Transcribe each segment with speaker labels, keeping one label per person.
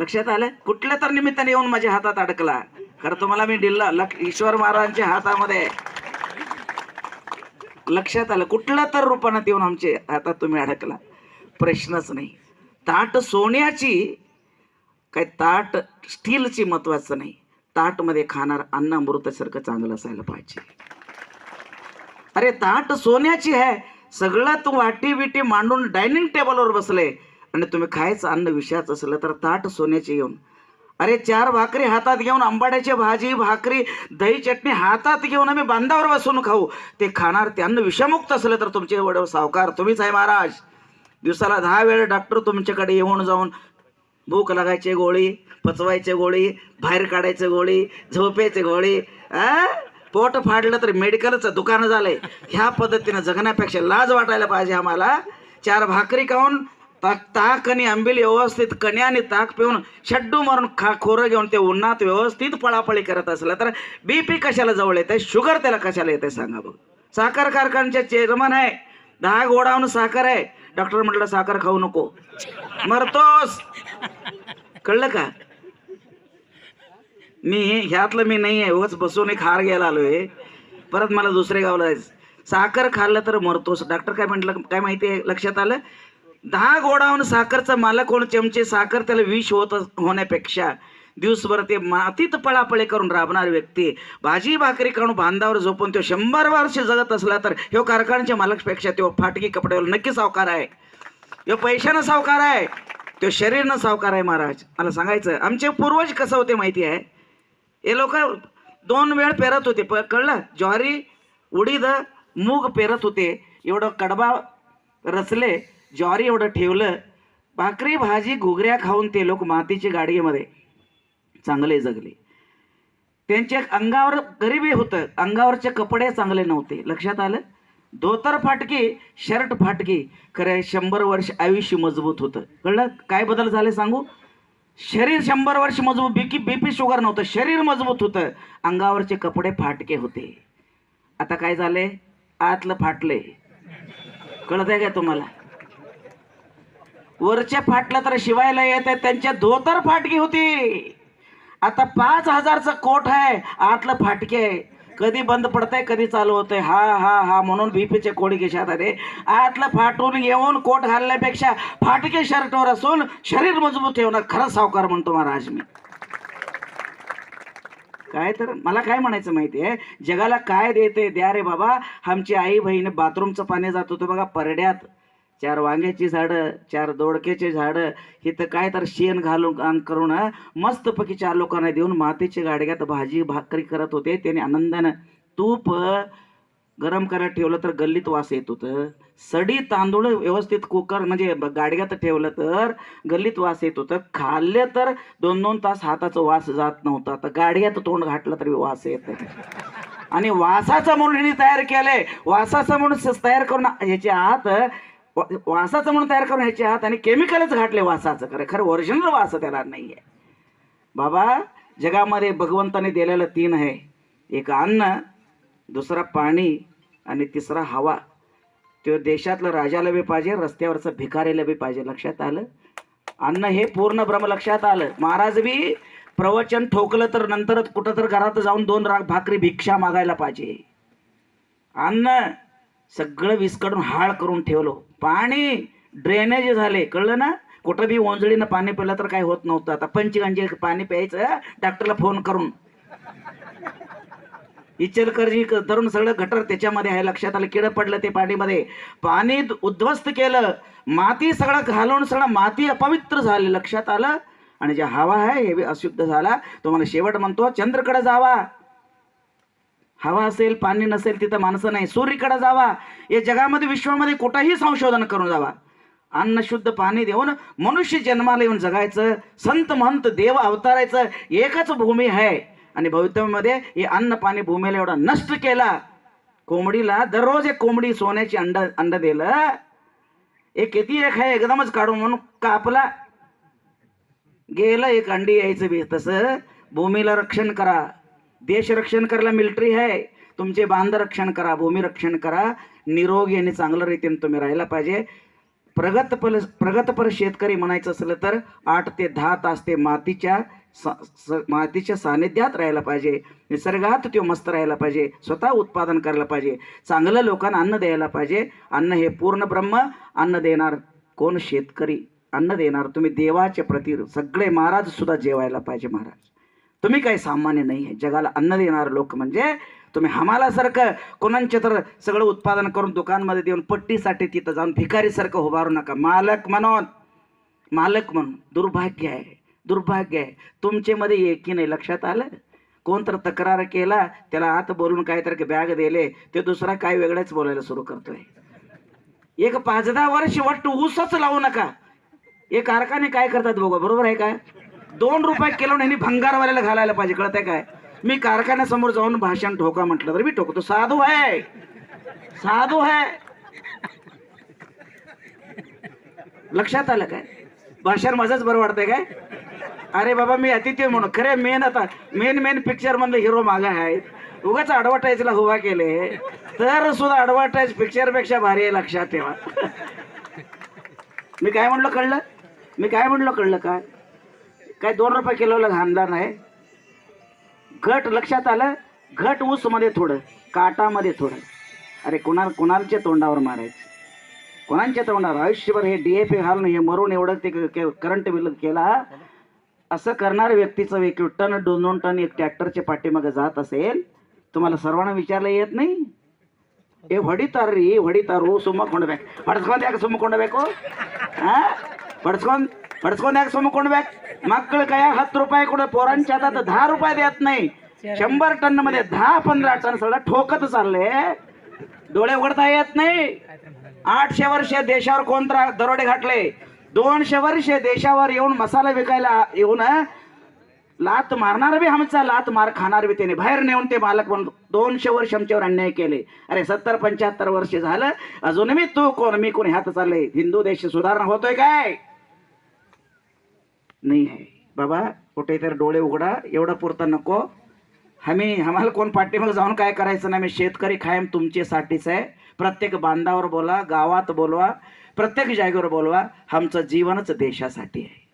Speaker 1: लक्षात आलं? कुठल्या तर निमित्ताने येऊन माझ्या हातात अडकला. खरं तुम्हाला मी दिला लक्ष ईश्वर महाराजांच्या हातामध्ये लक्षात आलं? कुठल्या तर रूपानं येऊन आमच्या हातात तुम्ही अडकला. प्रश्नच नाही. ताट सोन्याची काय ताट स्टीलची महत्वाचं नाही. ताटमध्ये खाणार अन्न अमृतासारखं चांगलं असायला पाहिजे. अरे ताट सोन्याची आहे. सगळं तू वाटी बिटी मांडून डायनिंग टेबलवर बसले. आणि तुम्ही खायचं अन्न विषयाचं असलं तर ताट सोन्याची घेऊन अरे चार भाकरी हातात घेऊन आंबाड्याची भाजी भाकरी दही चटणी हातात घेऊन आम्ही बांधावर बसून खाऊ. ते खाणार ते अन्न विषमुक्त असलं तर तुमचे वडव सावकार तुम्हीच आहे महाराज. दिवसाला दहा वेळ डॉक्टर तुमच्याकडे येऊन जाऊन भूक लागायची गोळी पचवायचे गोळी बाहेर काढायचे गोळी झोपायचे गोळी पोट फाडलं तर मेडिकलचं दुकान झालंय. ह्या पद्धतीनं जगण्यापेक्षा लाज वाटायला पाहिजे आम्हाला. चार भाकरी खाऊन ताक ताक आणि आंबील व्यवस्थित कण्या आणि ताक पिऊन शड्डू मारून खा खोरं घेऊन ते उन्हात व्यवस्थित पळापळी करत असलं तर बी पी कशाला जवळ येते शुगर त्याला कशाला येते सांगा बघ. साखर कारखान्याचे चेअरमन आहे. दहा गोडावून साखर आहे. डॉक्टर म्हटलं साखर खाऊ नको. मरतोस. कळलं का? मी ह्यातलं मी नाही आहे वच बसून एक हार घ्यायला आलोय. परत मला दुसरे गावला जायचं. साखर खाल्लं तर मरतोस. डॉक्टर काय म्हटलं काय माहिती आहे लक्षात आलं? दहा गोडावून साखरचा मालक होऊन चमचे साखर त्याला विष होत होण्यापेक्षा दिवसभर ते मातीत पळापळी करून राबणार व्यक्ती भाजी भाकरी करून बांधावर झोपून तो शंभर वर्ष जगत असला तर ह्यो कारखान्याच्या मालकपेक्षा तो फाटकी कपड्यावर नक्की सावकार आहे. ह्यो पैशानं सावकार आहे. तो शरीरनं सावकार आहे महाराज. मला सांगायचं आमचे पूर्वज कसं होते माहिती आहे? हे लोक दोन वेळ पेरत होते प कळलं? ज्वारी उडीद मूग पेरत होते. एवढं कडबा रचले ज्वारी एवढं ठेवलं भाकरी भाजी घुगऱ्या खाऊन ते लोक मातीच्या गाडीमध्ये चांगले जगले. त्यांच्या अंगावर गरिबी होतं अंगावरचे कपडे चांगले नव्हते. लक्षात आलं? धोतर फाटकी शर्ट फाटकी खरं शंभर वर्ष आयुष्य मजबूत होतं. कळलं? काय बदल झाले सांगू? शरीर शंभर वर्ष मजबूत बीकी बीपी शुगर नव्हतं शरीर मजबूत होतं. अंगावरचे कपडे फाटके होते. आता काय झाले आतलं फाटले कळत आहे का तुम्हाला? वरच्या फाटलं तर शिवायला येत आहे त्यांच्या धोतर फाटकी होती. आता पाच हजारचं कोट आहे आतलं फाटके आहे. कधी बंद पडतंय कधी चालू होतंय. हा हा हा म्हणून बीपीचे कोडी घेशात अरे आतलं फाटून येऊन कोट घालण्यापेक्षा फाटके शर्टवर असून शरीर मजबूत ठेवणं खरंच सावकार म्हणतो महाराज मी. काय तर मला काय म्हणायचं माहिती आहे जगाला काय देते द्या रे बाबा. आमची आई बहीण बाथरूमचं पाणी जात होतं बघा परड्यात. चार वांग्याची झाडं चार दोडक्याचे झाडं इथं काय तर शेण घालून करून मस्तपैकी चार लोकांना देऊन मातीच्या गाडग्यात भाजी भाकरी करत होते. त्याने आनंदानं तूप गरम करायला ठेवलं तर गल्लीत वास येत होतं. सडी तांदूळ व्यवस्थित कुकर म्हणजे गाडग्यात ठेवलं तर गल्लीत वास येत होतं. खाल्ले तर दोन दोन तास हाताचा वास जात नव्हता. तर गाडग्यात तोंड घातलं तरी वास येत आणि वासाचं म्हणून तयार केलंय. वासाचं म्हणून तयार करून ह्याच्या आत वासाचं म्हणून तयार करून ह्याच्या आत आणि केमिकलच घातले वासाचं. खरं खरं ओरिजिनल वास त्याला नाही आहे बाबा जगामध्ये भगवंताने दिलेलं तीन आहे. एक अन्न दुसरा पाणी आणि तिसरा हवा. तो देशातलं राजाला बी पाहिजे रस्त्यावरचं भिकारीला बी पाहिजे. लक्षात आलं? अन्न हे पूर्ण ब्रह्म लक्षात आलं. महाराज बी प्रवचन ठोकलं तर नंतर कुठं तर घरात जाऊन दोन राग भाकरी भिक्षा मागायला पाहिजे. अन्न सगळं विस्कडून हाळ करून ठेवलो. पाणी ड्रेनेज झाले. कळलं ना? कुठं बी ओंजळीनं पाणी पिलं तर काय होत नव्हतं. आता पंचगंजी पाणी प्यायचं डॉक्टरला फोन करून. इचलकरजी क- धरून सगळं गटर त्याच्यामध्ये आहे. लक्षात आलं किडं पडलं ते पाणीमध्ये. पाणी उद्ध्वस्त केलं. माती सगळं घालून सगळं माती अपवित्र झाली. लक्षात आलं? आणि जे हवा आहे हे बी अशुद्ध झाला. तुम्हाला शेवट म्हणतो चंद्रकडे जावा. हवा असेल पाणी नसेल तिथं माणसं नाही. सूर्यकडे जावा. या जगामध्ये विश्वामध्ये कुठंही संशोधन करून जावा. अन्न शुद्ध पाणी देऊन मनुष्य जन्माला येऊन जगायचं. संत महंत देव अवतारायचं. एकच भूमी आहे. आणि भवितव्यामध्ये हे अन्न पाणी भूमीला एवढा नष्ट केला. कोंबडीला दररोज एक कोंबडी सोन्याची अंड अंड दिलं. एक किती एक आहे एकदमच काढून म्हणून कापला. गेलं एक अंडी यायचं बी तसं. भूमीला रक्षण करा. देश रक्षण करायला मिलिटरी आहे. तुमचे बांध रक्षण करा भूमी रक्षण करा. निरोगी आणि चांगलं रीतीने तुम्ही राहायला पाहिजे. प्रगतपल प्रगतपर शेतकरी म्हणायचं असलं तर आठ ते दहा तास ते मातीच्या सा- स- मातीच्या सानिध्यात राहायला पाहिजे. निसर्गात तो मस्त राहायला पाहिजे. स्वतः उत्पादन करायला पाहिजे. चांगलं लोकांना अन्न द्यायला पाहिजे. अन्न हे पूर्ण ब्रह्म. अन्न देणार कोण? शेतकरी. अन्न देणार. तुम्ही देवाच्या प्रती सगळे महाराज सुद्धा जेवायला पाहिजे महाराज. तुम्ही काही सामान्य नाही आहे. जगाला अन्न देणार लोक म्हणजे तुम्ही हमालासारखं कोणांचे तर सगळं उत्पादन करून दुकानमध्ये देऊन पट्टीसाठी तिथं जाऊन भिकारीसारखं उभारू नका. मालक म्हणून मालक म्हणून. दुर्भाग्य आहे दुर्भाग्य आहे. तुमचेमध्ये एकी नाही लक्षात आलं? कोण तर तक्रार केला त्याला आत बोलून काहीतरी बॅग दिले ते दुसरा काय वेगळंच बोलायला सुरू करतोय. एक पाच दहा वर्ष वाटतं ऊसच लावू नका. हे कारखाने काय करतात बघा बरोबर आहे काय दोन रुपये किलो ह्यांनी भंगारवाल्याला घालायला पाहिजे कळत आहे काय? मी कारखान्यासमोर जाऊन भाषण ठोका म्हटलं तर मी ठोकतो. साधू आहे. साधू आहे. लक्षात आलं काय? भाषण माझंच बरं वाटतंय काय? अरे बाबा मी अतिथी म्हणून. खरे मेन आता मेन मेन पिक्चर मधले हिरो मागा आहेत. उगाच ॲडव्हर्टाईजला उभा केले. तर सुद्धा ॲडव्हर्टाईज पिक्चरपेक्षा भारी आहे लक्षात ठेवा. मी काय म्हणलं कळलं? मी काय म्हणलं कळलं काय? काय दोन रुपये किलोला घाणला नाही घट लक्षात आलं घट ऊस मध्ये थोडं काटामध्ये थोडं अरे कुणा कुणाच्या तोंडावर मारायचं कोणाच्या तोंडावर आयुष्यभर हे डीएपी घालून हे मरून एवढं ते करंट बिल केला असं करणाऱ्या व्यक्तीचं एक टन दोन दोन टन एक ट्रॅक्टरच्या पाठीमागे जात असेल तुम्हाला सर्वांना विचारलं येत नाही ಏ ಹೊಡಿತಾರ್ರಿ ಹೊಡಿತಾರು ಸುಮ್ಮ ಕೊಂಡ್ಬೇಕು ಹೊಡ್ಸ್ಕೊಂಡ್ ಯಾಕೆ ಸುಮ್ಮ ಕೊಂಡ್ಬೇಕು ಆ ಹೊಡ್ಸ್ಕೊಂಡ್ ಹೊಡ್ಸ್ಕೊಂಡ್ ಯಾಕೆ ಸುಮ್ಮ ಕೊಂಡ್ಬೇಕು ಮಕ್ಕಳ ಕೈಯಾಗ ಹತ್ತು ರೂಪಾಯಿ ಕೊಡ पोरांच्या हातात दहा रुपये देत नाही शंभर टन मध्ये दहा पंधरा टन सगळं ठोकत चालले डोळे उघडता येत नाही आठशे वर्ष देशावर कोणता दरोडे घातले दोनशे वर्ष देशावर येऊन मसाला विकायला येऊन लात मारणार बी आमचा लात मार खाणार बी त्याने बाहेर नेऊन ते मालक म्हणून दोनशे वर्ष आमच्यावर अन्याय केले अरे सत्तर पंच्याहत्तर वर्ष झालं अजून मी तू कोण मी कोण ह्यात चाललंय हिंदू देश सुधारणा होतोय काय नाही आहे. बाबा कुठे तर डोळे उघडा एवढं पुरतं नको. आम्ही आम्हाला कोण पाठीमागं जाऊन काय करायचं नाही? मी शेतकरी कायम तुमच्यासाठीच आहे. प्रत्येक बांधावर बोला गावात बोलवा प्रत्येक जागेवर बोलवा आमचं जीवनच देशासाठी आहे.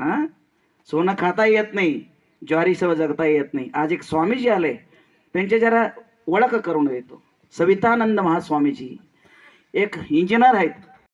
Speaker 1: हां? सोनं खाता येत नाही ज्वारीसह जगता येत नाही. आज एक स्वामीजी आले. त्यांचे जरा ओळख करून देतो. सवितानंद महास्वामीजी. एक इंजिनियर आहेत.